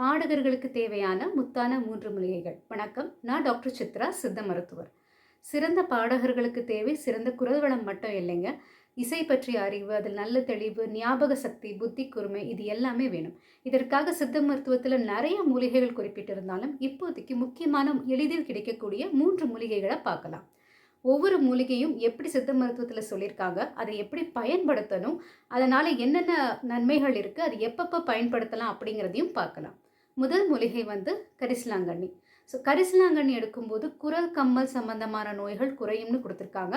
பாடகர்களுக்கு தேவையான முத்தான மூன்று மூலிகைகள். வணக்கம். நான் டாக்டர் சித்ரா சித்த மருத்துவர். சிறந்த பாடகர்களுக்கு தேவை சிறந்த குரல் வளம் மட்டும் இல்லைங்க. இசை பற்றிய அறிவு அதில் நல்ல தெளிவு ஞாபக சக்தி புத்தி கூர்மை இது எல்லாமே வேணும். இதற்காக சித்த மருத்துவத்தில் நிறைய மூலிகைகள் குறிப்பிட்டிருந்தாலும் இப்போதைக்கு முக்கியமான எளிதில் கிடைக்கக்கூடிய மூன்று மூலிகைகளை பார்க்கலாம். ஒவ்வொரு மூலிகையும் எப்படி சித்த மருத்துவத்தில் சொல்லியிருக்காங்க அதை எப்படி பயன்படுத்தணும் அதனால் என்னென்ன நன்மைகள் இருக்குது அது எப்பப்போ பயன்படுத்தலாம் அப்படிங்கிறதையும் பார்க்கலாம். முதல் மூலிகை வந்து கரிசலாங்கண்ணி. ஸோ கரிசலாங்கண்ணி எடுக்கும்போது குரல் கம்மல் சம்பந்தமான நோய்கள் குறையும்னு கொடுத்துருக்காங்க.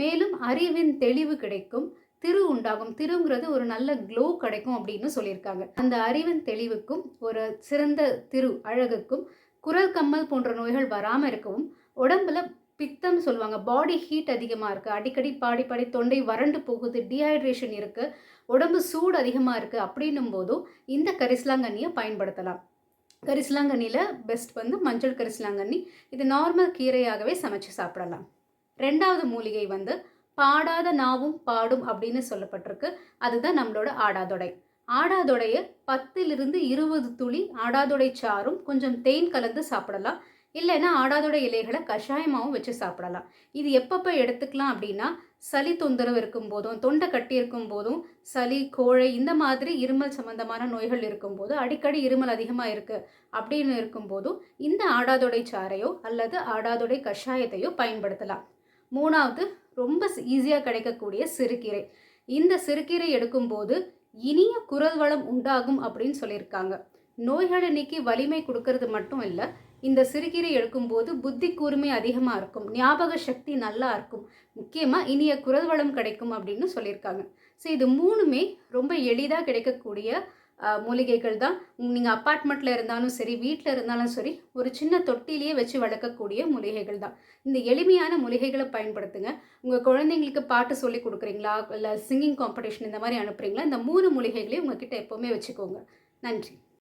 மேலும் அறிவின் தெளிவு கிடைக்கும் திரு உண்டாகும். திருங்கிறது ஒரு நல்ல க்ளோ கிடைக்கும் அப்படின்னு சொல்லியிருக்காங்க. அந்த அறிவின் தெளிவுக்கும் ஒரு சிறந்த திரு அழகுக்கும் குரல் கம்மல் போன்ற நோய்கள் வராமல் இருக்கவும் உடம்புல பித்தம் சொல்லுவாங்க. பாடி ஹீட் அதிகமாக இருக்குது அடிக்கடி பாடி பாடி தொண்டை வறண்டு போகுது டீஹைட்ரேஷன் இருக்குது உடம்பு சூடு அதிகமாக இருக்குது அப்படின்னும் போதும் இந்த கரிசலாங்கண்ணியை பயன்படுத்தலாம். கரிசலாங்கண்ணியில் பெஸ்ட் வந்து மஞ்சள் கரிசலாங்கண்ணி. இது நார்மல் கீரையாகவே சமைச்சு சாப்பிடலாம். ரெண்டாவது மூலிகை வந்து பாடாத நாவும் பாடும் அப்படின்னு சொல்லப்பட்டிருக்கு. அதுதான் நம்மளோட ஆடாதொடை. ஆடாதொடையை பத்திலிருந்து இருபது துளி ஆடாதொடை சாறும் கொஞ்சம் தேன் கலந்து சாப்பிடலாம். இல்லைன்னா ஆடாதோட இலைகளை கஷாயமாகவும் வச்சு சாப்பிடலாம். இது எப்பப்போ எடுத்துக்கலாம் அப்படின்னா சளி தொந்தரவு இருக்கும் போதும் தொண்டை கட்டி இருக்கும் போதும் சளி கோழை இந்த மாதிரி இருமல் சம்பந்தமான நோய்கள் இருக்கும்போது அடிக்கடி இருமல் அதிகமாக இருக்குது அப்படின்னு இருக்கும்போதும் இந்த ஆடாதொடை சாறையோ அல்லது ஆடாதொடை கஷாயத்தையோ பயன்படுத்தலாம். மூணாவது ரொம்ப ஈஸியாக கிடைக்கக்கூடிய சிறுகீரை. இந்த சிறுகீரை எடுக்கும்போது இனிய குரல் வளம் உண்டாகும் அப்படின்னு சொல்லியிருக்காங்க. நோய்களை நீக்கி வலிமை கொடுக்கறது மட்டும் இல்லை இந்த சிறுகீரை எடுக்கும்போது புத்தி கூர்மை அதிகமாக இருக்கும் ஞாபக சக்தி நல்லா இருக்கும். முக்கியமாக இனிய குரல் வளம் கிடைக்கும் அப்படின்னு சொல்லியிருக்காங்க. ஸோ இது மூணுமே ரொம்ப எளிதாக கிடைக்கக்கூடிய மூலிகைகள் தான். நீங்கள் அப்பார்ட்மெண்ட்டில் இருந்தாலும் சரி வீட்டில் இருந்தாலும் சரி ஒரு சின்ன தொட்டிலேயே வச்சு வளர்க்கக்கூடிய மூலிகைகள் தான். இந்த எளிமையான மூலிகைகளை பயன்படுத்துங்க. உங்கள் குழந்தைங்களுக்கு பாட்டு சொல்லி கொடுக்குறீங்களா? இல்லை சிங்கிங் காம்படிஷன் இந்த மாதிரி அனுப்புகிறீங்களா இந்த மூணு மூலிகைகளையும் உங்ககிட்ட எப்போவுமே வச்சுக்கோங்க. நன்றி.